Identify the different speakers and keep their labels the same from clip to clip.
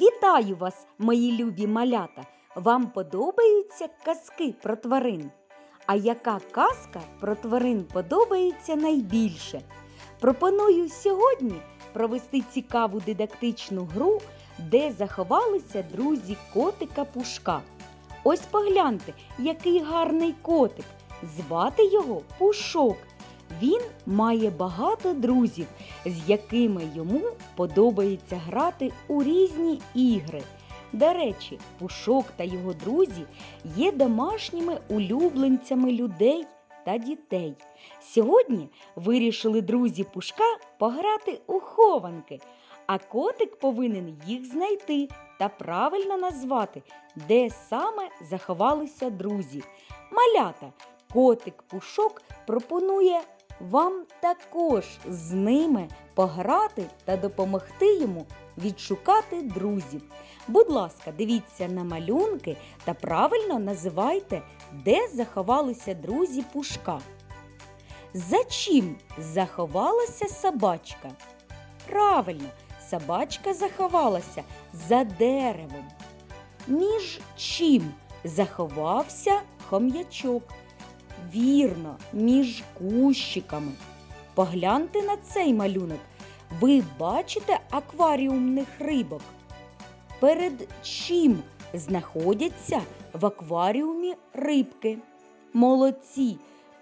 Speaker 1: Вітаю вас, мої любі малята! Вам подобаються казки про тварин? А яка казка про тварин подобається найбільше? Пропоную сьогодні провести цікаву дидактичну гру, де заховалися друзі котика Пушка. Ось погляньте, який гарний котик. Звати його Пушок. Він має багато друзів, з якими йому подобається грати у різні ігри. До речі, Пушок та його друзі є домашніми улюбленцями людей та дітей. Сьогодні вирішили друзі Пушка пограти у хованки, а котик повинен їх знайти та правильно назвати, де саме заховалися друзі. Малята, котик Пушок пропонує вам також з ними пограти та допомогти йому відшукати друзів. Будь ласка, дивіться на малюнки та правильно називайте, де заховалися друзі Пушка. За чим заховалася собачка? Правильно, собачка заховалася за деревом. Між чим заховався хом'ячок? Вірно, між кущиками. Погляньте на цей малюнок. Ви бачите акваріумних рибок? Перед чим знаходяться в акваріумі рибки? Молодці,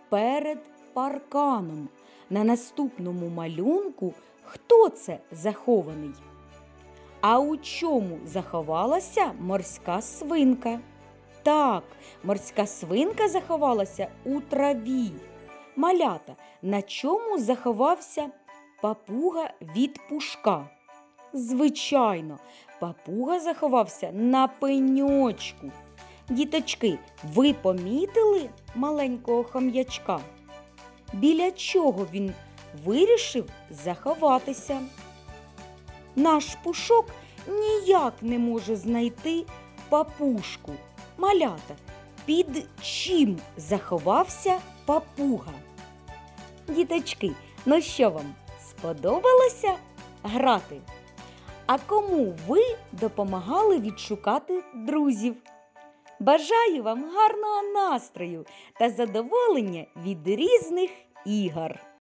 Speaker 1: перед парканом. На наступному малюнку хто це захований? А у чому заховалася морська свинка? Так, морська свинка заховалася у траві. Малята, на чому заховався папуга від пушка? Звичайно, папуга заховався на пеньочку. Діточки, ви помітили маленького хом'ячка? Біля чого він вирішив заховатися? Наш пушок ніяк не може знайти папушку. Малята, під чим заховався папуга? Діточки, ну що вам сподобалося грати? А кому ви допомагали відшукати друзів? Бажаю вам гарного настрою та задоволення від різних ігор!